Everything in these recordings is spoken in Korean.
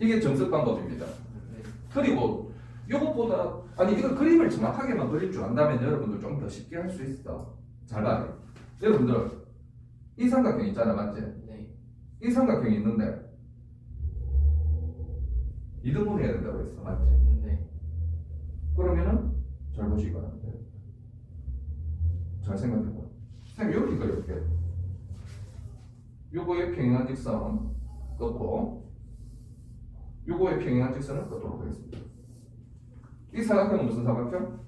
이게 정석 방법입니다. 그리고 이것보다 아니 이거 그림을 정확하게만 그릴 줄 안다면 여러분들 좀 더 쉽게 할 수 있어. 잘 봐요. 여러분들 이 삼각형 있잖아, 맞지? 네. 이 삼각형이 있는데 이등분 해야 된다고 했어, 맞지? 네. 그러면은 잘 보시기 바랍니다. 잘 생각해봐. 쌤 여기 그릴게. 요거의 평행한 직선 꺾고 요거의 평행한 직선을 꺾도록 하겠습니다. 이 사각형은 무슨 사각형?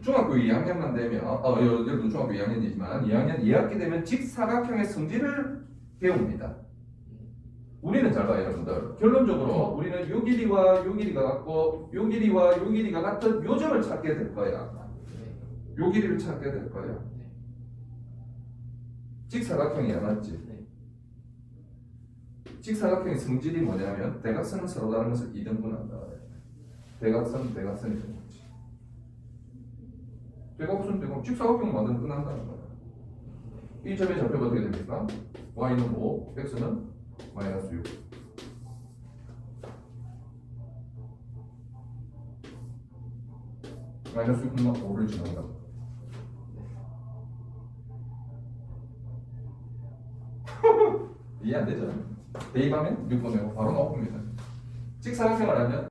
중학교 2학년만 되면 어, 여- 여러분 중학교 2학년이지만 2학년 2학기 되면 직사각형의 성질을 배웁니다. 우리는 잘 봐요, 여러분들. 결론적으로 우리는 요 길이와 요 길이가 같고 요 길이와 요 길이가 같은 요점을 찾게 될 거야. 네. 요 길이를 찾게 될 거야. 네. 직사각형이야, 맞지? 네. 직사각형의 성질이 뭐냐면 대각선은 서로 다른 것을 이등분한다. 대각선, 대각선이 되는 거지. 대각선, 대각, 직사각형 만들면 끝난다는 거야. 이 점의 좌표가 어떻게 됩니까? y는 5, x는 마이너스 6. 마이너스 6만 5를 지난다. 이해 안 되죠? 대입하면 6분의 5 바로 나옵니다. 직사각형을 하면